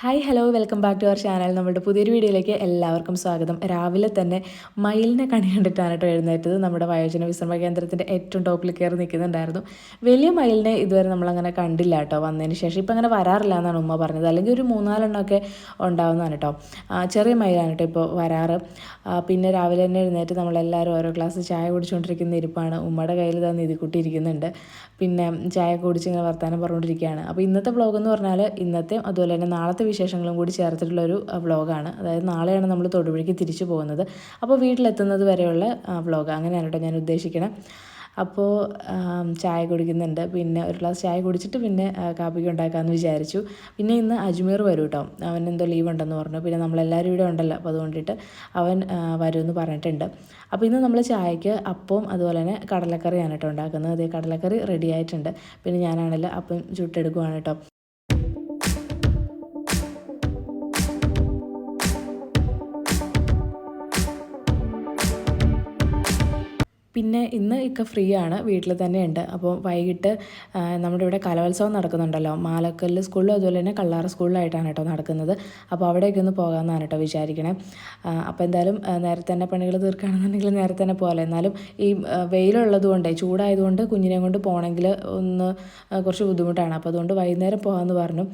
Hi hello welcome back to our channel നമ്മുടെ പുതിയൊരു വീഡിയോയിലേക്ക് എല്ലാവർക്കും സ്വാഗതം. രാവിലെ തന്നെ മയിലിനെ കണി കണ്ടിട്ടാണ് കേട്ടോ എഴുന്നേറ്റത്. നമ്മുടെ വയോജന വിശ്രമ കേന്ദ്രത്തിന്റെ ഏറ്റവും ടോപ്പിൽ കയറി നിൽക്കുന്നുണ്ടായിരുന്നു. വലിയ മയിലിനെ ഇതുവരെ നമ്മളങ്ങനെ കണ്ടില്ല കേട്ടോ. വന്നതിന് ശേഷം ഇപ്പം അങ്ങനെ വരാറില്ല എന്നാണ് ഉമ്മ പറഞ്ഞത്. അല്ലെങ്കിൽ ഒരു മൂന്നാലെണ്ണമൊക്കെ ഉണ്ടാവുന്നതാണ് കേട്ടോ. ചെറിയ മയിലാണ് കേട്ടോ ഇപ്പോൾ വരാറ്. പിന്നെ രാവിലെ തന്നെ എഴുന്നേറ്റ് നമ്മളെല്ലാവരും ഓരോ ഗ്ലാസ് ചായ കുടിച്ചുകൊണ്ടിരിക്കുന്ന ഇരിപ്പാണ്. ഉമ്മയുടെ കയ്യിൽ തന്നെ ഇത് ഇരിക്കുന്നുണ്ട് പിന്നെ ചായ കുടിച്ച് ഇങ്ങനെ വർത്താനം പറഞ്ഞുകൊണ്ടിരിക്കുകയാണ്. അപ്പോൾ ഇന്നത്തെ ബ്ലോഗ് എന്ന് പറഞ്ഞാൽ ഇന്നത്തെ അതുപോലെ തന്നെ നാളത്തെ വിശേഷങ്ങളും കൂടി ചേർത്തിട്ടുള്ള ഒരു വ്ളോഗാണ് അതായത് നാളെയാണ് നമ്മൾ തൊടുപുഴയ്ക്ക് തിരിച്ചു പോകുന്നത്. അപ്പോൾ വീട്ടിലെത്തുന്നത് വരെയുള്ള വ്ളോഗ് അങ്ങനെയാണ് കേട്ടോ ഞാൻ ഉദ്ദേശിക്കണം. അപ്പോൾ ചായ കുടിക്കുന്നുണ്ട്. പിന്നെ ഒരു ഗ്ലാസ് ചായ കുടിച്ചിട്ട് പിന്നെ കാപ്പിക്ക് ഉണ്ടാക്കാമെന്ന് വിചാരിച്ചു. പിന്നെ ഇന്ന് അജ്മീർ വരും കേട്ടോ അവൻ എന്തോ ലീവ് ഉണ്ടെന്ന് പറഞ്ഞു. പിന്നെ നമ്മളെല്ലാവരും ഇവിടെ ഉണ്ടല്ലോ. അപ്പോൾ അതുകൊണ്ടിട്ട് അവൻ വരുമെന്ന് പറഞ്ഞിട്ടുണ്ട്. അപ്പോൾ ഇന്ന് നമ്മൾ ചായക്ക് അപ്പവും അതുപോലെ തന്നെ കടലക്കറിയാണ് കേട്ടോ ഉണ്ടാക്കുന്നത്. അതേ കടലക്കറി റെഡി ആയിട്ടുണ്ട്. പിന്നെ ഞാനാണല്ലോ അപ്പം ചുട്ടെടുക്കുവാണ് കേട്ടോ പിന്നെ ഇന്ന് ഇക്ക ഫ്രീ ആണ് വീട്ടിൽ തന്നെയുണ്ട് അപ്പോൾ വൈകിട്ട് നമ്മുടെ ഇവിടെ കലോത്സവം നടക്കുന്നുണ്ടല്ലോ. മാലക്കല്ല് സ്കൂളിലും അതുപോലെ തന്നെ കള്ളാറ സ്കൂളിലായിട്ടാണ് കേട്ടോ നടക്കുന്നത്. അപ്പോൾ അവിടേക്ക് ഒന്ന് പോകാമെന്നാണ് കേട്ടോ വിചാരിക്കണേ. അപ്പോൾ എന്തായാലും നേരത്തെ തന്നെ പണികൾ തീർക്കുകയാണെന്നുണ്ടെങ്കിൽ നേരത്തെ തന്നെ പോലെ എന്നാലും ഈ വെയിലുള്ളത് കൊണ്ടേ ചൂടായതുകൊണ്ട് കുഞ്ഞിനെ കൊണ്ട് പോകണമെങ്കിൽ ഒന്ന് കുറച്ച് ബുദ്ധിമുട്ടാണ്. അപ്പോൾ അതുകൊണ്ട് വൈകുന്നേരം പോകാമെന്ന് പറഞ്ഞു.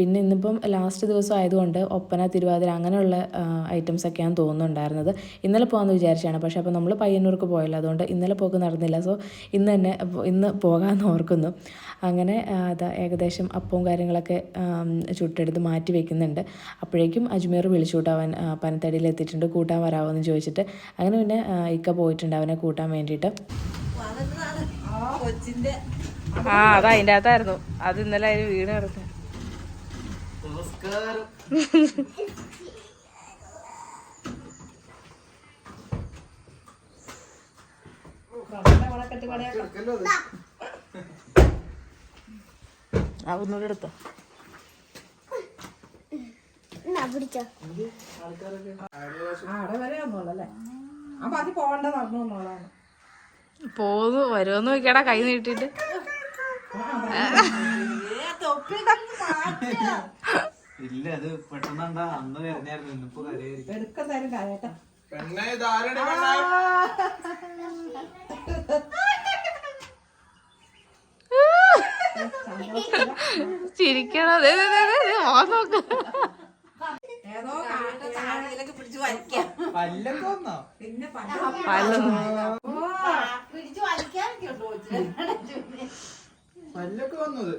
പിന്നെ ഇന്നിപ്പം ലാസ്റ്റ് ദിവസം ആയതുകൊണ്ട് ഒപ്പന തിരുവാതിര അങ്ങനെയുള്ള ഐറ്റംസ് ഒക്കെയാണ് തോന്നുന്നുണ്ടായിരുന്നത്. ഇന്നലെ പോകാമെന്ന് വിചാരിച്ചാണ് പക്ഷേ അപ്പോൾ നമ്മൾ പയ്യന്നൂർക്ക് പോയല്ലോ. അതുകൊണ്ട് ഇന്നലെ പോക്ക് നടന്നില്ല. സോ ഇന്ന് തന്നെ ഇന്ന് പോകാമെന്ന് ഓർക്കുന്നു. അങ്ങനെ അതാ ഏകദേശം അപ്പവും കാര്യങ്ങളൊക്കെ ചുട്ടെടുത്ത് മാറ്റി വെക്കുന്നുണ്ട്. അപ്പോഴേക്കും അജ്മീർ വിളിച്ചു കൂട്ടാൻ പനത്തടിയിൽ എത്തിയിട്ടുണ്ട്. കൂട്ടാൻ വരാമോ എന്ന് ചോദിച്ചിട്ട്. അങ്ങനെ പിന്നെ ഇക്ക പോയിട്ടുണ്ട് അവനെ കൂട്ടാൻ വേണ്ടിയിട്ട്. ആ അത് അതിന്റെ അകത്തായിരുന്നു. അത് ഇന്നലെ അതിന് വീട് കിടന്നു. ആ ഒന്നുകൂടെ എടുത്തോ. പോന്നു വരുമെന്ന് നോക്കിയാടാ കൈ നീട്ടിട്ട് ഇല്ല അത് പെട്ടെന്ന് അന്ന് വരുന്നായിരുന്നു ഇന്നിപ്പോ കരയായിരിക്കും ചിരിക്കണോ. ദേ, ദേ, ദേ, ദേ, ദേ, മോൻ നോക്ക്. പിന്നെ പല്ലൊക്കെ വന്നത്.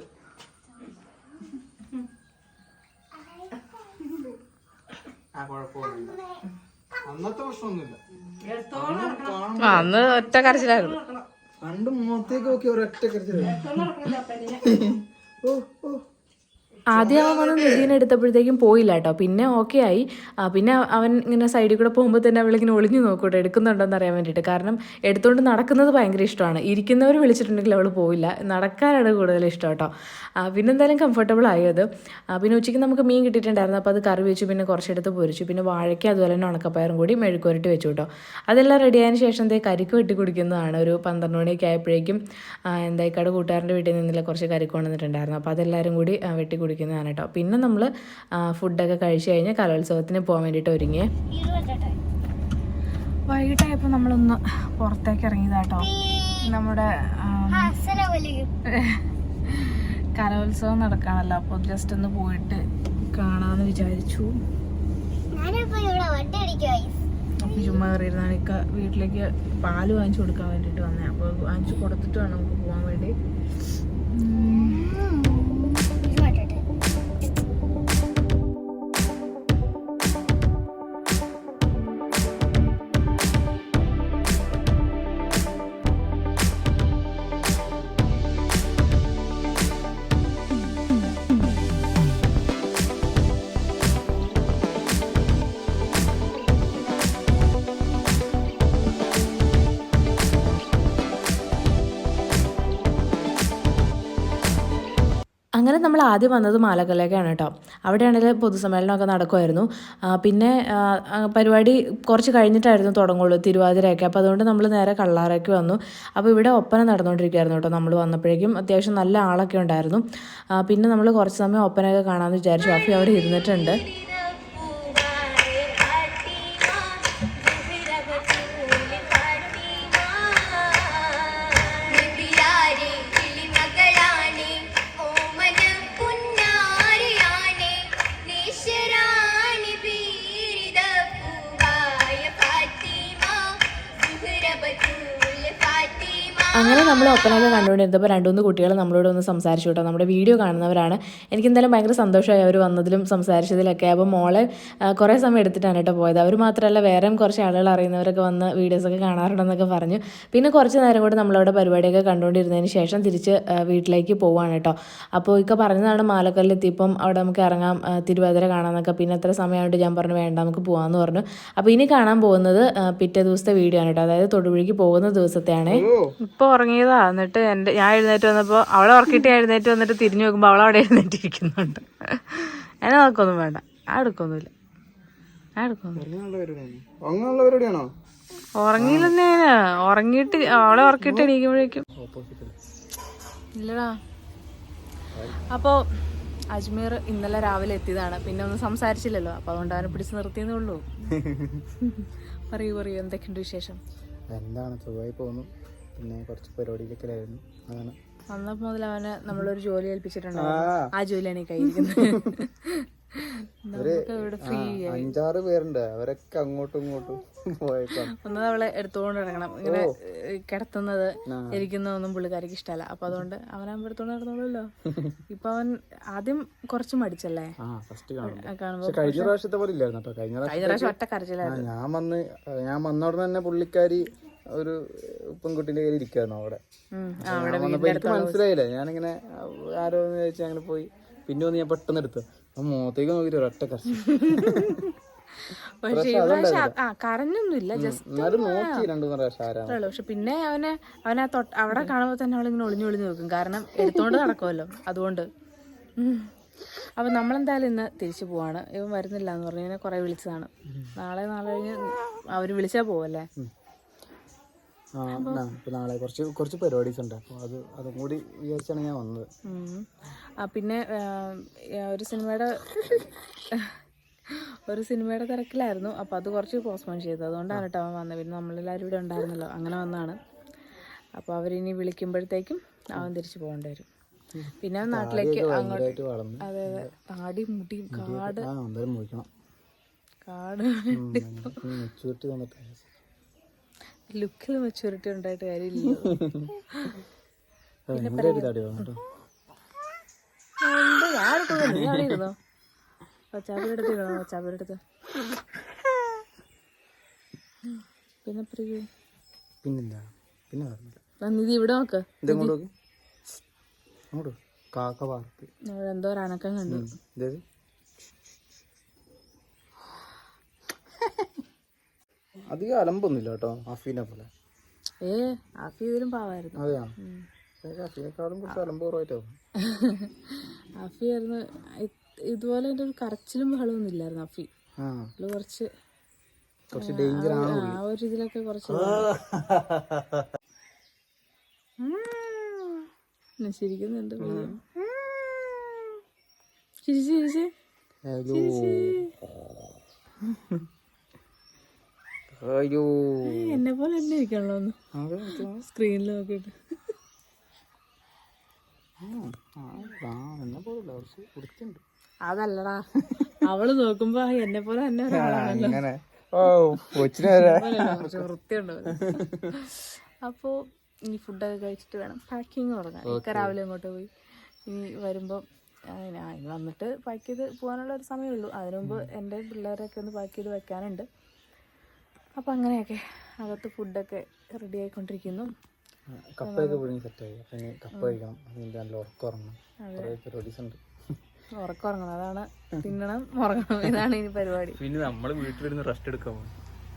ആ കുഴപ്പമൊന്നുമില്ല. അന്നത്തെ പ്രശ്നമൊന്നുമില്ല. ആ, അന്ന് ഒറ്റ കരച്ചിലായിരുന്നു. പണ്ട് മുഖത്തേക്ക് നോക്കി ഒരൊറ്റ കരച്ചിലായിരുന്നു. ഓ ഓ. ആദ്യം അവൻ വന്ന് നിധീനെ എടുത്തപ്പോഴത്തേക്കും പോയില്ല കേട്ടോ. പിന്നെ ഓക്കെ ആയി. പിന്നെ അവൻ ഇങ്ങനെ സൈഡിൽ കൂടെ പോകുമ്പോൾ തന്നെ അവളിങ്ങനെ ഒളിഞ്ഞു നോക്കൂട്ടോ എടുക്കുന്നുണ്ടോന്ന് അറിയാൻ വേണ്ടിയിട്ട്. കാരണം എടുത്തുകൊണ്ട് നടക്കുന്നത് ഭയങ്കര ഇഷ്ടമാണ്. ഇരിക്കുന്നവർ വിളിച്ചിട്ടുണ്ടെങ്കിൽ അവൾ പോയില്ല നടക്കാനാണ് കൂടുതൽ ഇഷ്ടം കേട്ടോ. പിന്നെ എന്തായാലും കംഫർട്ടബിൾ ആയത് പിന്നെ ഉച്ചയ്ക്ക് നമുക്ക് മീൻ കിട്ടിയിട്ടുണ്ടായിരുന്നു. അപ്പോൾ അത് കറി വെച്ചു പിന്നെ കുറച്ചെടുത്ത് പൊരിച്ചു. പിന്നെ വാഴയ്ക്ക് അതുപോലെ തന്നെ ഉണക്കപ്പയറും കൂടി മെഴുക്കുരട്ടി വെച്ചു കേട്ടോ. അതെല്ലാം റെഡി ആയതിനു ശേഷം ദേ കരിക്ക് വെട്ടി കുടിക്കുന്നതാണ്. ഒരു പന്ത്രണ്ട് മണിയൊക്കെ ആയപ്പോഴേക്കും എന്തായിക്കാട് എന്താ കൂട്ടുകാരന്റെ വീട്ടിൽ നിന്നില്ല കുറച്ച് കരിക്ക് കൊണ്ടുവന്നിട്ടുണ്ടായിരുന്നു. അപ്പോൾ അതെല്ലാവരും കൂടി വെട്ടി വെട്ടി കുടിക്കുന്നതാണ് കേട്ടോ. പിന്നെ നമ്മൾ ഫുഡൊക്കെ കഴിച്ചു കഴിഞ്ഞാൽ കലോത്സവത്തിന് പോകാൻ വേണ്ടിയിട്ട് ഒരുങ്ങിയേ. വൈകിട്ടായപ്പോൾ നമ്മളൊന്ന് പുറത്തേക്ക് ഇറങ്ങിയതാട്ടോ നമ്മുടെ കലോത്സവം നടക്കാണല്ലോ. അപ്പോൾ ജസ്റ്റ് ഒന്ന് പോയിട്ട് കാണാമെന്ന് വിചാരിച്ചു. അപ്പോൾ ചുമ്മാ കയറിയിരുന്നാണ് ഇക്ക വീട്ടിലേക്ക് പാൽ വാങ്ങിച്ചു കൊടുക്കാൻ വേണ്ടിയിട്ട് വന്നേ. അപ്പോൾ വാങ്ങിച്ചു കൊടുത്തിട്ട് വേണം നമുക്ക് പോകാൻ വേണ്ടി. അങ്ങനെ നമ്മൾ ആദ്യം വന്നത് മാലക്കല്ലേക്കാണ് കേട്ടോ. അവിടെയാണെങ്കിൽ പൊതുസമ്മേളനമൊക്കെ നടക്കുമായിരുന്നു. പിന്നെ പരിപാടി കുറച്ച് കഴിഞ്ഞിട്ടായിരുന്നു തുടങ്ങുള്ളൂ തിരുവാതിരയൊക്കെ. അപ്പോൾ അതുകൊണ്ട് നമ്മൾ നേരെ കള്ളാറയ്ക്ക് വന്നു. അപ്പോൾ ഇവിടെ ഒപ്പന നടന്നുകൊണ്ടിരിക്കുകയായിരുന്നു കേട്ടോ നമ്മൾ വന്നപ്പോഴേക്കും. അത്യാവശ്യം നല്ല ആളൊക്കെ ഉണ്ടായിരുന്നു. പിന്നെ നമ്മൾ കുറച്ച് സമയം ഒപ്പനയൊക്കെ കാണാമെന്ന് വിചാരിച്ചു. അപ്പോൾ അവിടെ ഇരുന്നിട്ടുണ്ട്. ഒപ്പനയൊക്കെ ഇരുന്നപ്പോൾ രണ്ട് മൂന്ന് കുട്ടികൾ നമ്മളോട് ഒന്ന് സംസാരിച്ചു കേട്ടോ. നമ്മുടെ വീഡിയോ കാണുന്നവരാണ്. എനിക്ക് എന്തായാലും ഭയങ്കര സന്തോഷമായി അവർ വന്നതിലും സംസാരിച്ചതിലൊക്കെ. അപ്പോൾ മോളെ കുറേ സമയം എടുത്തിട്ടാണ് കേട്ടോ പോയത്. അവർ മാത്രമല്ല വേറെയും കുറച്ച് ആളുകൾ അറിയുന്നവരൊക്കെ വന്ന് വീഡിയോസൊക്കെ കാണാറുണ്ടെന്നൊക്കെ പറഞ്ഞു. പിന്നെ കുറച്ച് നേരം കൂടെ നമ്മളവിടെ പരിപാടിയൊക്കെ കണ്ടുകൊണ്ടിരുന്നതിന് ശേഷം തിരിച്ച് വീട്ടിലേക്ക് പോവാണ് കേട്ടോ. അപ്പോൾ ഇക്ക പറഞ്ഞതാണ് മാലക്കല്ലെത്തിയപ്പം അവിടെ നമുക്ക് ഇറങ്ങാം തിരുവാതിര കാണാമെന്നൊക്കെ പിന്നെ എത്ര സമയമായിട്ട് ഞാൻ പറഞ്ഞു വേണ്ട നമുക്ക് പോകാമെന്ന് പറഞ്ഞു. അപ്പോൾ ഇനി കാണാൻ പോകുന്നത് പിറ്റേ ദിവസത്തെ വീഡിയോ ആണ് കേട്ടോ. അതായത് തൊടുപുഴയ്ക്ക് പോകുന്ന ദിവസത്തെയാണ്. ഇപ്പോൾ ഉറങ്ങിയതാ. എന്നിട്ട് എന്റെ ഞാൻ എഴുന്നേറ്റ് വന്നപ്പോൾ അവളെ ഉറക്കിയിട്ട് ഞാൻ എഴുന്നേറ്റ് വന്നിട്ട് തിരിഞ്ഞു നോക്കുമ്പോൾ അവളെ അവിടെ എഴുന്നേറ്റിരിക്കുന്നുണ്ട്. എന്നെ നോക്കൊന്നും വേണ്ട. ആ എടുക്കൊന്നുമില്ല. ആ ഉറങ്ങിയില്ലെന്നേ ഉറങ്ങിയിട്ട് അവളെ ഉറക്കിട്ട് എണീക്കുമ്പോഴേക്കും. ഇല്ലടാ. അപ്പോൾ അജ്മീർ ഇന്നലെ രാവിലെ എത്തിയതാണ്. പിന്നെ ഒന്നും സംസാരിച്ചില്ലല്ലോ. അപ്പൊ അതുകൊണ്ട് അവനെ പിടിച്ച് നിർത്തിയെന്നേ ഉള്ളൂ. പറയൂ പറയൂ. എന്തൊക്കെയുണ്ട് വിശേഷം? എന്താണ്? സുഖമായി പോകുന്നു. പിന്നെ കുറച്ച് പരിപാടിയിലൊക്കെ ആയിരുന്നു അതാണ് വന്നപ്പോൾ മുതൽ അവനെ നമ്മളൊരു ജോലി ഏൽപ്പിച്ചിട്ടുണ്ടായിരുന്നു. ആ. ജോലിയാണ് ഈ കയ്യിരിക്കുന്നത് അഞ്ചാറ് പേരുണ്ട്. അവരൊക്കെ അങ്ങോട്ടും ഇങ്ങോട്ടും ഒന്നത് അവളെ എടുത്തുകൊണ്ട് നടക്കണം. ഇങ്ങനെ കിടത്തുന്നത് ഇരിക്കുന്നതൊന്നും പുള്ളിക്കാരിക്ക് ഇഷ്ടമല്ല. അപ്പൊ അതുകൊണ്ട് അവനാകുമ്പോ എടുത്തോണ്ട് നടന്നോളൂല്ലോ ഇപ്പൊ അവൻ ആദ്യം കുറച്ച് മടിച്ചല്ലേ? കഴിഞ്ഞ പ്രാവശ്യത്തെ പോലെ ഇല്ലായിരുന്നു കഴിഞ്ഞ പ്രാവശ്യം ഒറ്റ കരച്ചിലായിരുന്നു. ഞാൻ വന്ന് ഞാൻ വന്ന ഉടനെ തന്നെ പുള്ളിക്കാരി ഒരു പെൺകുട്ടിന്റെ കയ്യിൽ ഇരിക്കായിരുന്നു അവിടെ. വന്നപ്പോ എനിക്ക് മനസ്സിലായില്ല. ഞാനിങ്ങനെ ആരോ എന്ന് ചോദിച്ചു അങ്ങനെ പോയി. പിന്നെ ഒന്ന് ഞാൻ പെട്ടെന്ന് എടുത്തു. അപ്പൊ മുഖത്തേക്ക് നോക്കിട്ട് ഒരൊറ്റ കർഷ പക്ഷെ കരഞ്ഞൊന്നുമില്ല ജസ്റ്റ് പക്ഷെ പിന്നെ അവനെ അവനെ അവിടെ കാണുമ്പോൾ തന്നെ അവളിങ്ങനെ ഒളിഞ്ഞു ഒളിഞ്ഞു നോക്കും. കാരണം എടുത്തോണ്ട് നടക്കുമല്ലോ അതുകൊണ്ട്. അപ്പൊ നമ്മളെന്തായാലും ഇന്ന് തിരിച്ചു പോവാണ്. ഇവൻ വരുന്നില്ല എന്ന് പറഞ്ഞു. ഇവനെ കൊറേ വിളിച്ചതാണ്. നാളെ നാളെ കഴിഞ്ഞ് അവർ വിളിച്ചാ പോവല്ലേ? ഇപ്പൊ നാളെ കുറച്ച് കുറച്ച് പരിപാടീസ് ഉണ്ട് അപ്പോൾ അത് അതും കൂടി വിചാരിച്ചാണ് ഞാൻ വന്നത് പിന്നെ ഒരു സിനിമയുടെ ഒരു സിനിമയുടെ തിരക്കിലായിരുന്നു അപ്പോൾ അത് കുറച്ച് പോസ്റ്റ്പോൺ ചെയ്തു അതുകൊണ്ടാണ് കേട്ടോ അവൻ വന്നത് പിന്നെ നമ്മളെല്ലാവരും ഇവിടെ ഉണ്ടായിരുന്നല്ലോ അങ്ങനെ വന്നതാണ് അപ്പോൾ അവരിനി വിളിക്കുമ്പോഴത്തേക്കും അവൻ തിരിച്ചു പോകേണ്ടി വരും പിന്നെ നാട്ടിലേക്ക് അങ്ങോട്ട് അതെ അതെ താടി മുടിയും കാട് കാട് മെച്ചൂരിറ്റി തന്നിട്ട് ലുക്കിൽ മെച്ചൂരിറ്റി ഉണ്ടായിട്ട് കാര്യമില്ല അടുത്ത് പിന്നെ പ്രിയ പിന്നെന്താ? പിന്നെ ഇവിടെ നോക്ക്. ഇതെങ്ങോട്ട് കാക്ക പാർക്ക് എന്തോ കണ്ടു. അധികം അലമ്പൊന്നുമില്ല കേട്ടോ അഫീനെ പോലെ. ഏ ആഫി ഇതിലും പാവായിരുന്നു. അതെയാ? അഫീനെക്കാളും കുറച്ച് ആഫി ഇതുപോലെ എന്റെ ഒരു കരച്ചിലും ബഹളമൊന്നും ഇല്ലായിരുന്നു ആ. കുറച്ച് കുറച്ച് ഡേഞ്ചർ ആണ്? ആ ഒരു ഇതിലൊക്കെ കുറച്ച് ശരിക്കുന്നുണ്ട്. ചിരിച്ച് ചിരിച്ച്. അയ്യോ. എന്നെ പോലെ തന്നെ ഇരിക്കണല്ലോ ഒന്ന് സ്ക്രീനിൽ നോക്കിയിട്ട്. വൃത്തിയുണ്ട് അതല്ലടാ. അവൾ നോക്കുമ്പോ എന്നെ പോലെ തന്നെ ഒരാളാണല്ലോ. വൃത്തിയുണ്ടോ? അപ്പോ ഇനി ഫുഡൊക്കെ കഴിച്ചിട്ട് വേണം. പാക്കിങ് തുടങ്ങാൻ. ഒക്കെ രാവിലെ അങ്ങോട്ട് പോയി. ഇനി വരുമ്പോൾ വന്നിട്ട് പാക്ക് ചെയ്ത് പോകാനുള്ള ഒരു സമയമുള്ളൂ. അതിനു എന്റെ എന്റെ പിള്ളേരൊക്കെ ഒന്ന് പാക്ക് ചെയ്ത് വെക്കാനുണ്ട്. അപ്പം അങ്ങനെയൊക്കെ അകത്ത് ഫുഡൊക്കെ റെഡി ആയിക്കൊണ്ടിരിക്കുന്നു. കപ്പയൊക്കെ സെറ്റായി അപ്പം ഇനി കപ്പ കഴിക്കണം. അതിന്റെ നല്ല ഉറക്കം ഉറങ്ങണം കുറേ പരിപാടീസ് ഉണ്ട് ഉറക്കം ഉറങ്ങണം അതാണ് തിന്നണം ഉറങ്ങണം. ഇതാണ് ഇനി പരിപാടി. പിന്നെ നമ്മൾ വീട്ടിലിരുന്ന് റെസ്റ്റ് എടുക്കാൻ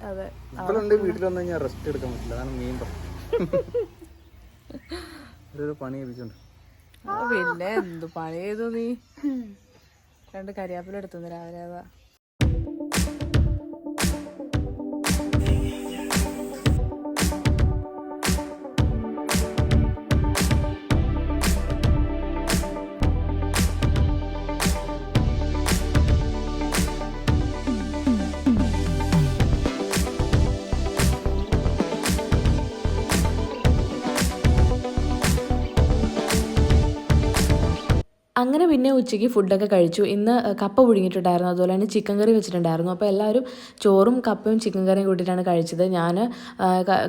അതെ. ഇപ്പോഴുണ്ട് വീട്ടിൽ വന്നു കഴിഞ്ഞാൽ റെസ്റ്റ് എടുക്കാൻ പറ്റില്ല. അതാണ് മെയിൻ ഒരു പണി ഏൽപ്പിച്ചുണ്ട് പിന്നെ എന്ത് പണി ചെയ്തു നീ? രണ്ട് കരിയാപ്പിലെടുത്തു രാവിലെ അതാ. അങ്ങനെ പിന്നെ ഉച്ചയ്ക്ക് ഫുഡൊക്കെ കഴിച്ചു. ഇന്ന് കപ്പ പുഴുങ്ങിയിട്ടുണ്ടായിരുന്നു. അതുപോലെ തന്നെ ചിക്കൻ കറി വെച്ചിട്ടുണ്ടായിരുന്നു. അപ്പോൾ എല്ലാവരും ചോറും കപ്പയും ചിക്കൻ കറിയും കൂട്ടിയിട്ടാണ് കഴിച്ചത്. ഞാൻ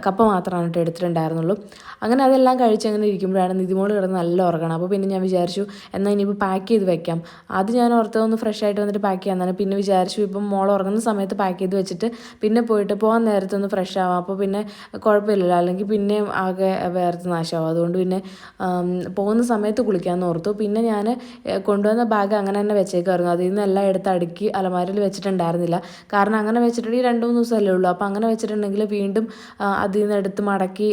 കപ്പ മാത്രമാണ് കേട്ടോ എടുത്തിട്ടുണ്ടായിരുന്നുള്ളൂ. അങ്ങനെ അതെല്ലാം കഴിച്ച് അങ്ങനെ ഇരിക്കുമ്പോഴാണ് നിതിമോൾ കിടന്ന് നല്ല ഉറങ്ങണം. അപ്പോൾ പിന്നെ ഞാൻ വിചാരിച്ചു എന്നാൽ ഇനിയിപ്പോൾ പാക്ക് ചെയ്ത് വെക്കാം. അത് ഞാൻ ഓർത്തത് ഒന്ന് ഫ്രഷ് ആയിട്ട് വന്നിട്ട് പാക്ക് ചെയ്യാമെന്നാണ് പിന്നെ വിചാരിച്ചു ഇപ്പം മോൾ ഉറങ്ങുന്ന സമയത്ത് പാക്ക് ചെയ്ത് വെച്ചിട്ട് പിന്നെ പോയിട്ട് പോകാൻ നേരത്തെ ഒന്ന് ഫ്രഷ് ആവാം. അപ്പോൾ പിന്നെ കുഴപ്പമില്ലല്ലോ. അല്ലെങ്കിൽ പിന്നെയും ആകെ വേർത്ത് നാശമാവും. അതുകൊണ്ട് പിന്നെ പോകുന്ന സമയത്ത് കുളിക്കാമെന്ന് ഓർത്തു. പിന്നെ ഞാൻ കൊണ്ടുവന്ന ബാഗ് അങ്ങനെ തന്നെ വെച്ചേക്കായിരുന്നു അതിൽ നിന്ന് എല്ലാം എടുത്ത് അടുക്കി അലമാരയിൽ വെച്ചിട്ടുണ്ടായിരുന്നില്ല. കാരണം അങ്ങനെ വെച്ചിട്ടുണ്ടെങ്കിൽ രണ്ട് മൂന്ന് ദിവസമല്ലേ ഉള്ളൂ. അപ്പോൾ അങ്ങനെ വെച്ചിട്ടുണ്ടെങ്കിൽ വീണ്ടും അതിൽ നിന്ന് എടുത്ത് മടക്കി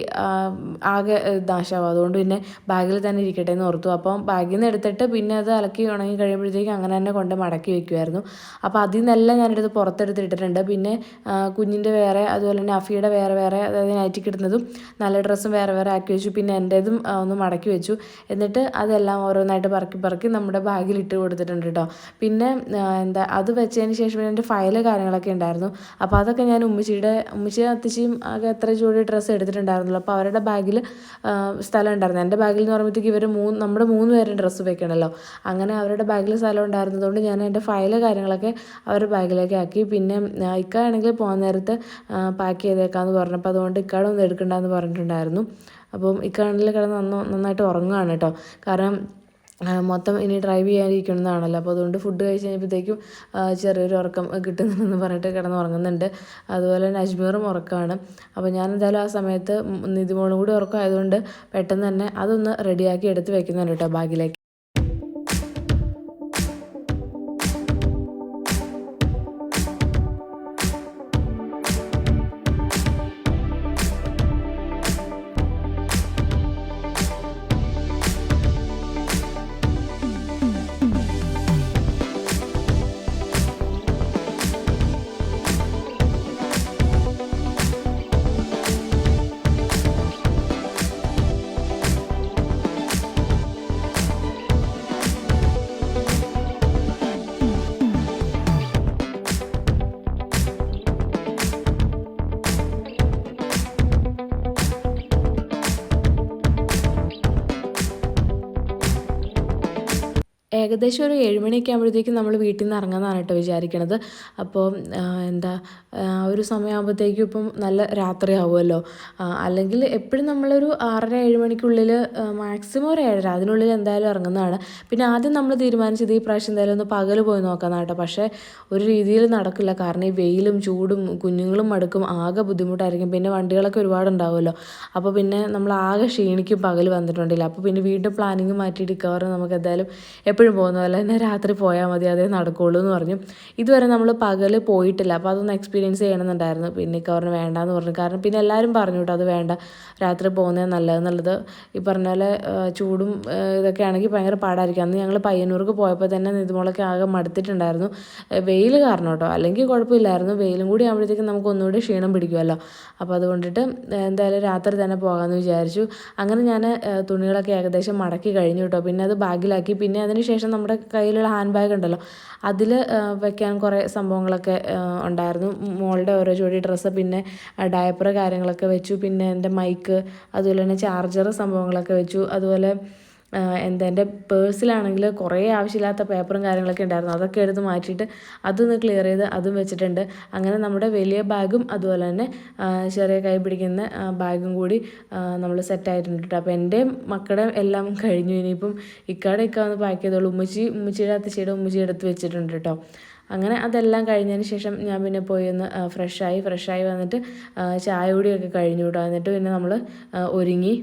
ആകെ നാശമാവും. അതുകൊണ്ട് പിന്നെ ബാഗിൽ തന്നെ ഇരിക്കട്ടെ എന്ന് ഓർത്തു. അപ്പം ബാഗിൽ നിന്ന് എടുത്തിട്ട് പിന്നെ അത് അലക്കി ഉണങ്ങി കഴിയുമ്പോഴത്തേക്കും അങ്ങനെ തന്നെ കൊണ്ട് മടക്കി വെക്കുമായിരുന്നു അപ്പോൾ അതിൽ നിന്നെല്ലാം ഞാനെടുത്ത് പുറത്തെടുത്ത് ഇട്ടിട്ടുണ്ട്. പിന്നെ കുഞ്ഞിന്റെ വേറെ അതുപോലെ തന്നെ അഫിയുടെ വേറെ വേറെ അതായത് നൈറ്റി ഇടുന്നതും നല്ല ഡ്രസ്സും വേറെ വേറെ ആക്കി വെച്ചു. പിന്നെ എന്റേതും ഒന്ന് മടക്കി വെച്ചു. എന്നിട്ട് അതെല്ലാം ഓരോന്നായിട്ട് പറക്കി പറക്കി നമ്മുടെ ബാഗിൽ ഇട്ട് കൊടുത്തിട്ടുണ്ട് കേട്ടോ പിന്നെ എന്താ അത് വെച്ചതിന് ശേഷം എന്റെ ഫയൽ കാര്യങ്ങളൊക്കെ ഉണ്ടായിരുന്നു. അപ്പോൾ അതൊക്കെ ഞാൻ ഉമ്മച്ചിയുടെ ഉമ്മച്ചി അത്തച്ചിയും ആകെ എത്ര ജോഡി ഡ്രസ്സ് എടുത്തിട്ടുണ്ടായിരുന്നുള്ളൂ. അപ്പോൾ അവരുടെ ബാഗിൽ സ്ഥലം ഉണ്ടായിരുന്നു. എന്റെ ബാഗിൽ എന്ന് പറയുമ്പോഴത്തേക്ക് ഇവർ മൂന്ന് നമ്മുടെ മൂന്ന് പേരുടെ ഡ്രസ്സ് വെക്കണമല്ലോ അങ്ങനെ അവരുടെ ബാഗിൽ സ്ഥലം ഉണ്ടായിരുന്നതുകൊണ്ട് ഞാൻ എന്റെ ഫയൽ കാര്യങ്ങളൊക്കെ അവരുടെ ബാഗിലേക്ക് ആക്കി. പിന്നെ ഇക്കാണെങ്കിൽ പോകാൻ നേരത്ത് പാക്ക് ചെയ്തേക്കാമെന്ന് പറഞ്ഞപ്പോൾ അതുകൊണ്ട് ഇക്കാടെ ഒന്നും എടുക്കണ്ടെന്ന് പറഞ്ഞിട്ടുണ്ടായിരുന്നു. അപ്പം ഇക്കാണെങ്കിൽ കിടന്ന് നന്നോ നന്നായിട്ട് ഉറങ്ങുകയാണ് കേട്ടോ കാരണം മൊത്തം ഇനി ഡ്രൈവ് ചെയ്യാനിരിക്കുന്നതാണല്ലോ. അപ്പോൾ അതുകൊണ്ട് ഫുഡ് കഴിച്ച് കഴിഞ്ഞപ്പോഴത്തേക്കും ചെറിയൊരു ഉറക്കം കിട്ടുന്നുണ്ടെന്ന് പറഞ്ഞിട്ട് കിടന്ന് ഉറങ്ങുന്നുണ്ട് അതുപോലെ തന്നെ അജ്മീറും ഉറക്കമാണ്. അപ്പോൾ ഞാൻ എന്തായാലും ആ സമയത്ത് നിതിമോളും കൂടി ഉറക്കം ആയതുകൊണ്ട് പെട്ടെന്ന് തന്നെ അതൊന്ന് റെഡിയാക്കി എടുത്ത് വെക്കുന്നുണ്ട് കേട്ടോ ബാഗിലേക്ക്. ഏകദേശം ഒരു ഏഴുമണിയൊക്കെ ആകുമ്പോഴത്തേക്കും നമ്മൾ വീട്ടിൽ നിന്ന് ഇറങ്ങാമെന്നാണ് കേട്ടോ വിചാരിക്കണത്. അപ്പോൾ എന്താ ഒരു സമയമാകുമ്പോഴത്തേക്കും ഇപ്പം നല്ല രാത്രിയാവുമല്ലോ. അല്ലെങ്കിൽ എപ്പോഴും നമ്മളൊരു ആറര ഏഴ് മണിക്കുള്ളിൽ മാക്സിമം ഒരു ഏഴര അതിനുള്ളിൽ എന്തായാലും ഇറങ്ങുന്നതാണ്. പിന്നെ ആദ്യം നമ്മൾ തീരുമാനിച്ചത് ഈ പ്രാവശ്യം എന്തായാലും ഒന്ന് പകൽ പോയി നോക്കാമെന്നാണ് കേട്ടോ. പക്ഷേ ഒരു രീതിയിൽ നടക്കില്ല. കാരണം ഈ വെയിലും ചൂടും കുഞ്ഞുങ്ങളും മടുക്കും ആകെ ബുദ്ധിമുട്ടായിരിക്കും. പിന്നെ വണ്ടികളൊക്കെ ഒരുപാട് ഉണ്ടാവുമല്ലോ അപ്പോൾ പിന്നെ നമ്മൾ ആകെ ക്ഷീണിക്കും പകൽ വന്നിട്ടുണ്ടെങ്കിൽ. അപ്പോൾ പിന്നെ വീണ്ടും പ്ലാനിങ് മാറ്റിയിട്ട് കവർ നമുക്ക് എന്തായാലും എപ്പോഴും പോകുന്ന പോലെ തന്നെ രാത്രി പോയാൽ മതി അതേ നടക്കുകയുള്ളൂ എന്ന് പറഞ്ഞു. ഇതുവരെ നമ്മൾ പകൽ പോയിട്ടില്ല. അപ്പോൾ അതൊന്ന് എക്സ്പീരിയൻസ് ചെയ്യണമെന്നുണ്ടായിരുന്നു. പിന്നെ കവറിന് വേണ്ടാന്ന് പറഞ്ഞു. കാരണം പിന്നെ എല്ലാവരും പറഞ്ഞു കേട്ടോ അത് വേണ്ട. രാത്രി പോകുന്നത് നല്ലതെന്നുള്ളത് ഈ പറഞ്ഞ പോലെ ചൂടും ഇതൊക്കെ ആണെങ്കിൽ ഭയങ്കര പാടായിരിക്കും. അന്ന് ഞങ്ങൾ പയ്യന്നൂർക്ക് പോയപ്പോൾ തന്നെ നിതുമോളൊക്കെ ആകെ മടുത്തിട്ടുണ്ടായിരുന്നു. വെയിൽ കാരണം കേട്ടോ അല്ലെങ്കിൽ കുഴപ്പമില്ലായിരുന്നു. വെയിലും കൂടി ആകുമ്പോഴത്തേക്കും നമുക്ക് ഒന്നുകൂടി ക്ഷീണം പിടിക്കുമല്ലോ അപ്പോൾ അതുകൊണ്ടിട്ട് എന്തായാലും രാത്രി തന്നെ പോകാമെന്ന് വിചാരിച്ചു. അങ്ങനെ ഞാൻ തുണികളൊക്കെ ഏകദേശം മടക്കി കഴിഞ്ഞു കേട്ടോ പിന്നെ അത് ബാഗിലാക്കി. പിന്നെ അതിന് ശേഷം നമ്മുടെ കയ്യിലുള്ള ഹാൻഡ് ബാഗ് ഉണ്ടല്ലോ അതിൽ വെക്കാൻ കുറേ സംഭവങ്ങളൊക്കെ ഉണ്ടായിരുന്നു. മോളുടെ ഓരോ ജോഡി ഡ്രസ്സ് പിന്നെ ഡയപ്പർ കാര്യങ്ങളൊക്കെ വെച്ചു. പിന്നെ എന്റെ മൈക്ക് അതുപോലെ തന്നെ ചാർജർ സംഭവങ്ങളൊക്കെ വെച്ചു. അതുപോലെ എന്താ എന്റെ പേഴ്സിലാണെങ്കിൽ കുറേ ആവശ്യമില്ലാത്ത പേപ്പറും കാര്യങ്ങളൊക്കെ ഉണ്ടായിരുന്നു. അതൊക്കെ എടുത്ത് മാറ്റിയിട്ട് അതൊന്ന് ക്ലിയർ ചെയ്ത് അതും വെച്ചിട്ടുണ്ട്. അങ്ങനെ നമ്മുടെ വലിയ ബാഗും അതുപോലെ തന്നെ ചെറിയ കൈ പിടിക്കുന്ന ബാഗും കൂടി നമ്മൾ സെറ്റായിട്ടുണ്ട് കേട്ടോ അപ്പോൾ എന്റെ മക്കളുടെ എല്ലാം കഴിഞ്ഞു. ഇനിയിപ്പം ഇക്കാടെ ഇക്ക ഒന്ന് പാക്ക് ചെയ്തോളൂ. ഉമ്മച്ചി ഉമ്മച്ചിയുടെ അത്തച്ചിയുടെ ഉമ്മച്ചി എടുത്ത് വെച്ചിട്ടുണ്ട് കേട്ടോ അങ്ങനെ അതെല്ലാം കഴിഞ്ഞതിന് ശേഷം ഞാൻ പിന്നെ പോയി ഒന്ന് ഫ്രഷായി ഫ്രഷായി വന്നിട്ട് ചായ കുടിയൊക്കെ കഴിഞ്ഞു കേട്ടോ എന്നിട്ട് പിന്നെ നമ്മൾ ഒരുങ്ങി.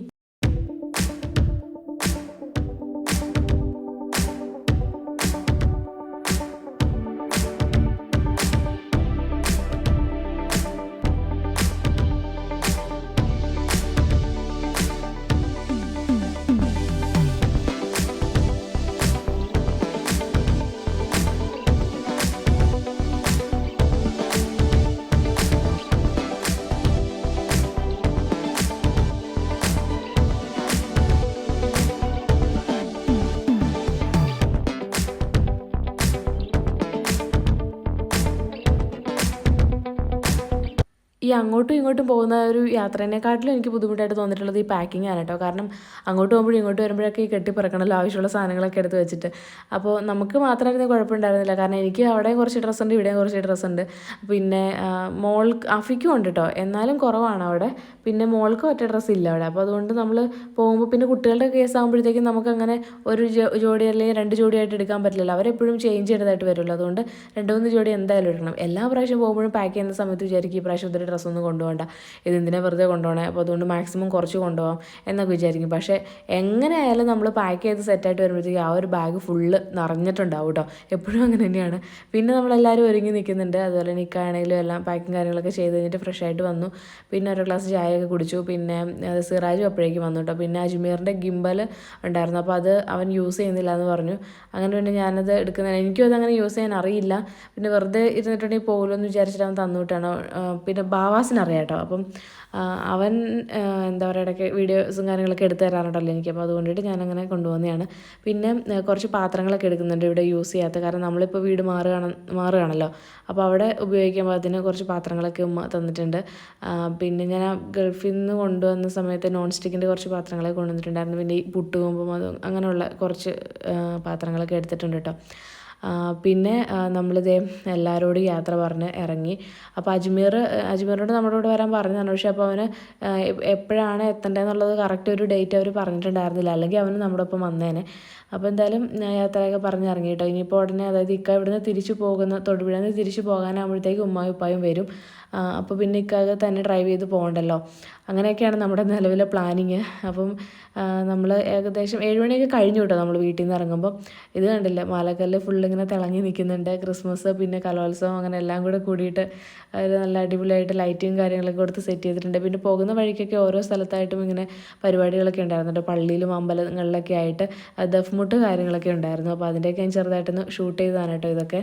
ഈ അങ്ങോട്ടും ഇങ്ങോട്ടും പോകുന്ന ഒരു യാത്രേനെക്കാട്ടിലും എനിക്ക് ബുദ്ധിമുട്ടായിട്ട് തോന്നിയിട്ടുള്ളത് ഈ പാക്കിംഗ് ആണ് കേട്ടോ കാരണം അങ്ങോട്ട് പോകുമ്പോഴും ഇങ്ങോട്ട് വരുമ്പോഴൊക്കെ ഈ കെട്ടിപ്പറക്കണമല്ലോ ആവശ്യമുള്ള സാധനങ്ങളൊക്കെ എടുത്ത് വെച്ചിട്ട്. അപ്പോൾ നമുക്ക് മാത്രമായിരുന്നു കുഴപ്പമുണ്ടായിരുന്നില്ല. കാരണം എനിക്ക് അവിടെയും കുറച്ച് ഡ്രസ്സ് ഉണ്ട് ഇവിടെയും കുറച്ച് ഡ്രസ്സ് ഉണ്ട്. പിന്നെ മോൾ അഫിക്കും ഉണ്ട് കേട്ടോ എന്നാലും കുറവാണ് അവിടെ. പിന്നെ മോൾക്ക് ഒറ്റ ഡ്രസ്സ് ഇല്ല അവിടെ. അപ്പോൾ അതുകൊണ്ട് നമ്മൾ പോകുമ്പോൾ പിന്നെ കുട്ടികളുടെ കേസ് ആകുമ്പോഴത്തേക്കും നമുക്കങ്ങനെ ഒരു ജോഡി അല്ലെങ്കിൽ രണ്ട് ജോഡിയായിട്ട് എടുക്കാൻ പറ്റില്ലല്ലോ. അവരെപ്പോഴും ചേഞ്ച് ചെയ്തതായിട്ട് വരുമല്ലോ അതുകൊണ്ട് രണ്ട് മൂന്ന് ജോഡി എന്തായാലും എടുക്കണം. എല്ലാ പ്രാവശ്യം പോകുമ്പോഴും പാക്ക് ചെയ്യുന്ന സമയത്ത് വിചാരിക്കും ഈ പ്രാവശ്യം ഒത്തിരി ഡ്രസ്സൊന്നും കൊണ്ടുപോകണ്ട. ഇത് എന്തിനാ വെറുതെ കൊണ്ടുപോകണേ? അപ്പോൾ അതുകൊണ്ട് മാക്സിമം കുറച്ച് കൊണ്ടുപോകാം എന്നൊക്കെ വിചാരിക്കും. പക്ഷേ എങ്ങനെയായാലും നമ്മൾ പാക്ക് ചെയ്ത് സെറ്റായിട്ട് വരുമ്പോഴത്തേക്കും ആ ഒരു ബാഗ് ഫുള്ള് നിറഞ്ഞിട്ടുണ്ടാവും കേട്ടോ എപ്പോഴും അങ്ങനെ തന്നെയാണ്. പിന്നെ നമ്മളെല്ലാവരും ഒരുങ്ങി നിൽക്കുന്നുണ്ട്. അതുപോലെ നിൽക്കുകയാണെങ്കിലും എല്ലാം പാക്കിങ് കാര്യങ്ങളൊക്കെ ചെയ്ത് കഴിഞ്ഞിട്ട് ഫ്രഷ് ആയിട്ട് വന്നു. പിന്നെ ഒരു ഗ്ലാസ് ചായയൊക്കെ കുടിച്ചു. പിന്നെ അത് സിറാജും അപ്പോഴേക്കും വന്നു കേട്ടോ പിന്നെ അജ്മീറിന്റെ ഗിംബൽ ഉണ്ടായിരുന്നു. അപ്പോൾ അത് അവൻ യൂസ് ചെയ്യുന്നില്ല എന്ന് പറഞ്ഞു. അങ്ങനെ പിന്നെ ഞാനത് എടുക്കുന്നതിന് എനിക്കും അങ്ങനെ യൂസ് ചെയ്യാൻ അറിയില്ല. പിന്നെ വെറുതെ ഇരുന്നിട്ടുണ്ടെങ്കിൽ പോകുമല്ലോ എന്ന് വിചാരിച്ചിട്ട് അവൻ തന്നു വിട്ടാണ്. പിന്നെ ബാവാസിന് അറിയാം കേട്ടോ അപ്പം അവൻ എന്താ പറയുക ഇടയ്ക്ക് വീഡിയോസും കാര്യങ്ങളൊക്കെ എടുത്തു തരാറുണ്ടല്ലോ എനിക്ക്. അപ്പോൾ അതുകൊണ്ടിട്ട് ഞാനങ്ങനെ കൊണ്ടുപോകുന്നതാണ്. പിന്നെ കുറച്ച് പാത്രങ്ങളൊക്കെ എടുക്കുന്നുണ്ട് ഇവിടെ യൂസ് ചെയ്യാത്ത. കാരണം നമ്മളിപ്പോൾ വീട് മാറുകയാണ് മാറുകയാണല്ലോ. അപ്പോൾ അവിടെ ഉപയോഗിക്കുമ്പോൾ അതിന് കുറച്ച് പാത്രങ്ങളൊക്കെ ഉമ്മ തന്നിട്ടുണ്ട്. പിന്നെ ഞാൻ ഗൾഫിൽ നിന്ന് കൊണ്ടുവന്ന സമയത്ത് നോൺ സ്റ്റിക്കിന്റെ കുറച്ച് പാത്രങ്ങളൊക്കെ കൊണ്ടുവന്നിട്ടുണ്ടായിരുന്നു. പിന്നെ ഈ പുട്ടുകൊമ്പും അതും അങ്ങനെയുള്ള കുറച്ച് പാത്രങ്ങളൊക്കെ എടുത്തിട്ടുണ്ട് കേട്ടോ. പിന്നെ നമ്മളിതേ എല്ലാവരോടും യാത്ര പറഞ്ഞ് ഇറങ്ങി. അപ്പോൾ അജ്മീർ അജ്മീറിനോട് നമ്മുടെ കൂടെ വരാൻ പറഞ്ഞതാണ്. പക്ഷേ അപ്പോൾ അവന് എപ്പോഴാണ് എത്തേണ്ടതെന്നുള്ളത് കറക്റ്റ് ഒരു ഡേറ്റ് അവർ പറഞ്ഞിട്ടുണ്ടായിരുന്നില്ല. അല്ലെങ്കിൽ അവന് നമ്മുടെ ഒപ്പം വന്നേനെ. അപ്പോൾ എന്തായാലും യാത്രയൊക്കെ പറഞ്ഞ് ഇറങ്ങി കേട്ടോ ഇനിയിപ്പോൾ ഉടനെ അതായത് ഇക്ക ഇവിടുന്ന് തിരിച്ചു പോകുന്ന തൊടുപുഴയിൽ നിന്ന് തിരിച്ചു പോകാനാകുമ്പോഴത്തേക്ക് ഉമ്മായും ഉപ്പായും വരും. അപ്പോൾ പിന്നെ ഇക്കാകെ തന്നെ ഡ്രൈവ് ചെയ്ത് പോകണ്ടല്ലോ. അങ്ങനെയൊക്കെയാണ് നമ്മുടെ നിലവിലെ പ്ലാനിങ് അപ്പം നമ്മൾ ഏകദേശം ഏഴ് മണിയൊക്കെ കഴിഞ്ഞു കേട്ടോ നമ്മൾ വീട്ടിൽ നിന്ന് ഇറങ്ങുമ്പോൾ ഇത് കണ്ടില്ല മാലക്കല്ല് ഫുൾ ഇങ്ങനെ തിളങ്ങി നിൽക്കുന്നുണ്ട്. ക്രിസ്മസ് പിന്നെ കലോത്സവം അങ്ങനെ എല്ലാം കൂടെ കൂടിയിട്ട് ഒരു നല്ല അടിപൊളിയായിട്ട് ലൈറ്റും കാര്യങ്ങളൊക്കെ കൊടുത്ത് സെറ്റ് ചെയ്തിട്ടുണ്ട്. പിന്നെ പോകുന്ന വഴിക്കൊക്കെ ഓരോ സ്ഥലത്തായിട്ടും ഇങ്ങനെ പരിപാടികളൊക്കെ ഉണ്ടായിരുന്നു കേട്ടോ പള്ളിയിലും അമ്പലങ്ങളിലൊക്കെ ആയിട്ട് ദഫ്മുട്ട് കാര്യങ്ങളൊക്കെ ഉണ്ടായിരുന്നു. അപ്പോൾ അതിന്റെയൊക്കെ ഞാൻ ചെറുതായിട്ടൊന്ന് ഷൂട്ട് ചെയ്തതാണ് കേട്ടോ ഇതൊക്കെ.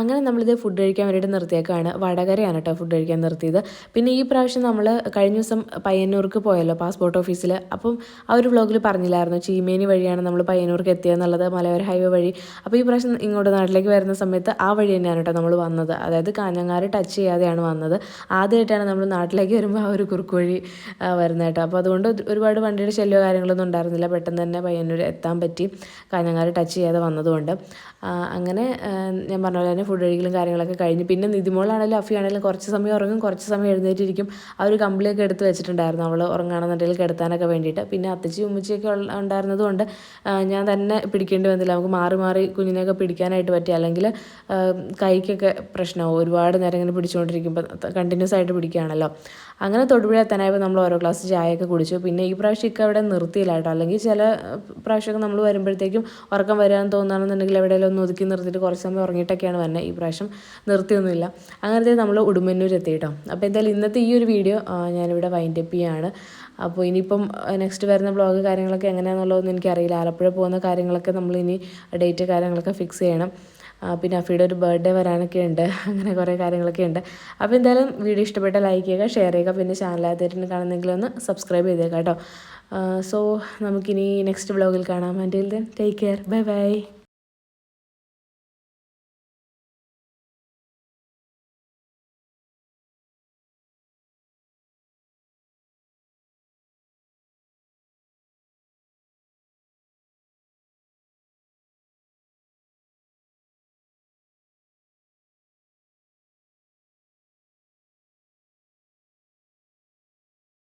അങ്ങനെ നമ്മളിത് ഫുഡ് കഴിക്കാൻ വേണ്ടിയിട്ട് നിർത്തിയേക്കാണ്. വടകരയാണ് കേട്ടോ ഫുഡ് കഴിക്കാൻ നിർത്തിയത്. പിന്നെ ഈ പ്രാവശ്യം നമ്മൾ കഴിഞ്ഞ ദിവസം പയ്യന്നൂർക്ക് പോയല്ലോ പാസ്പോർട്ട് ഓഫീസിൽ അപ്പം ആ ഒരു വ്ളോഗിൽ പറഞ്ഞില്ലായിരുന്നു ചീമേനി വഴിയാണ് നമ്മൾ പയ്യന്നൂർക്ക് എത്തിയെന്നുള്ളത് മലയോര ഹൈവേ വഴി. അപ്പോൾ ഈ പ്രാവശ്യം ഇങ്ങോട്ട് നാട്ടിലേക്ക് വരുന്ന സമയത്ത് ആ വഴി തന്നെയാണ് കേട്ടോ നമ്മൾ വന്നത്. അതായത് കാഞ്ഞങ്ങാട് ടച്ച് ചെയ്യാതെയാണ് വന്നത്. ആദ്യമായിട്ടാണ് നമ്മൾ നാട്ടിലേക്ക് വരുമ്പോൾ ആ ഒരു കുറുക്ക് വഴി വരുന്നത് കേട്ടോ അപ്പോൾ അതുകൊണ്ട് ഒരുപാട് വണ്ടിയുടെ ശല്യമോ കാര്യങ്ങളൊന്നും ഉണ്ടായിരുന്നില്ല. പെട്ടെന്ന് തന്നെ പയ്യന്നൂർ എത്താൻ പറ്റി. കാഞ്ഞങ്ങാട് ടച്ച് ചെയ്യാതെ വന്നതുകൊണ്ട്. അങ്ങനെ ഞാൻ പറഞ്ഞ പോലെ തന്നെ ഫുഡ് കഴിക്കലും കാര്യങ്ങളൊക്കെ കഴിഞ്ഞ്. പിന്നെ നിതിമോളാണെങ്കിലും അഫിയാണെങ്കിലും കുറച്ച് സമയം ഉറങ്ങും കുറച്ച് സമയം എഴുന്നേറ്റിരിക്കും. ആ ഒരു കമ്പിളിയൊക്കെ എടുത്ത് വെച്ചിട്ടുണ്ടായിരുന്നു. അവൾ ഉറങ്ങുകയാണെന്നുണ്ടെങ്കിൽ കിടത്താനൊക്കെ വേണ്ടിയിട്ട്. പിന്നെ അത്തച്ചി ഉമ്മച്ചിയൊക്കെ ഉണ്ടായിരുന്നതുകൊണ്ട് ഉണ്ടായിരുന്നത് കൊണ്ട് ഞാൻ തന്നെ പിടിക്കേണ്ടി വന്നില്ല. നമുക്ക് മാറി മാറി കുഞ്ഞിനെയൊക്കെ പിടിക്കാനായിട്ട് പറ്റി. അല്ലെങ്കിൽ കൈക്കൊക്കെ പ്രശ്നമാവും. ഒരുപാട് നേരം ഇങ്ങനെ പിടിച്ചുകൊണ്ടിരിക്കുമ്പോൾ കണ്ടിന്യൂസ് ആയിട്ട് പിടിക്കുകയാണല്ലോ. അങ്ങനെ തൊടുപുഴ എത്താനായപ്പോൾ നമ്മൾ ഓരോ ഗ്ലാസ് ചായയൊക്കെ കുടിച്ചു. പിന്നെ ഈ പ്രാവശ്യം അവിടെ നിർത്തിയില്ല കേട്ടോ. അല്ലെങ്കിൽ ചില പ്രാവശ്യമൊക്കെ നമ്മൾ വരുമ്പോഴത്തേക്കും ഉറക്കം വരാൻ തോന്നുകയാണെന്നുണ്ടെങ്കിൽ എവിടെയെങ്കിലും ഒന്ന് ഒതുക്കി നിർത്തിയിട്ട് കുറച്ച് സമയം ഉറങ്ങിയിട്ടൊക്കെയാണ് വരുന്നത് ഈ പ്രാവശ്യം നിർത്തിയൊന്നുമില്ല. അങ്ങനത്തെ നമ്മൾ ഉടുമ്പന്നൂർ എത്തി കേട്ടോ. അപ്പോൾ എന്തായാലും ഇന്നത്തെ ഈ ഒരു വീഡിയോ ഞാനിവിടെ വൈൻഡ് അപ്പ് ചെയ്യാണ്. അപ്പോൾ ഇനിയിപ്പം നെക്സ്റ്റ് വരുന്ന ബ്ലോഗ് കാര്യങ്ങളൊക്കെ എങ്ങനെയാണെന്നുള്ളതൊന്നും എനിക്കറിയില്ല. ആലപ്പുഴ പോകുന്ന കാര്യങ്ങളൊക്കെ നമ്മളിനി ഡേറ്റ് കാര്യങ്ങളൊക്കെ ഫിക്സ് ചെയ്യണം. പിന്നെ അഫിയുടെ ഒരു ബർത്ത്ഡേ വരാനൊക്കെ ഉണ്ട്. അങ്ങനെ കുറേ കാര്യങ്ങളൊക്കെ ഉണ്ട്. അപ്പോൾ എന്തായാലും വീഡിയോ ഇഷ്ടപ്പെട്ട ലൈക്ക് ചെയ്യുക ഷെയർ ചെയ്യുക പിന്നെ ചാനൽ ആദ്യമായിട്ട് കാണുന്നെങ്കിൽ ഒന്ന് സബ്സ്ക്രൈബ് ചെയ്തേക്കാം കേട്ടോ സോ നമുക്കിനി നെക്സ്റ്റ് വ്ളോഗിൽ കാണാം. Until then take care bye bye